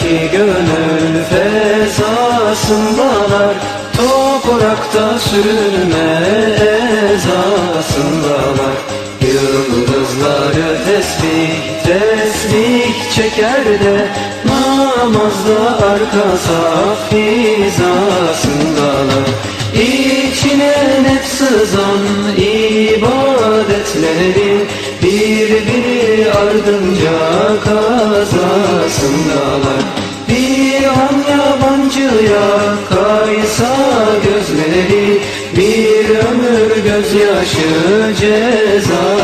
ki gönül fezasındalar Toprakta sürünme ezasındalar. Yıldızları tesbih tesbih çeker de Namazda arka saf hizasındalar. İçine nefs sızan ibadetlerin Birbiri ardınca kazasındalar yabancıya kaysa gözleri Bir ömür gözyaşı cezasındalar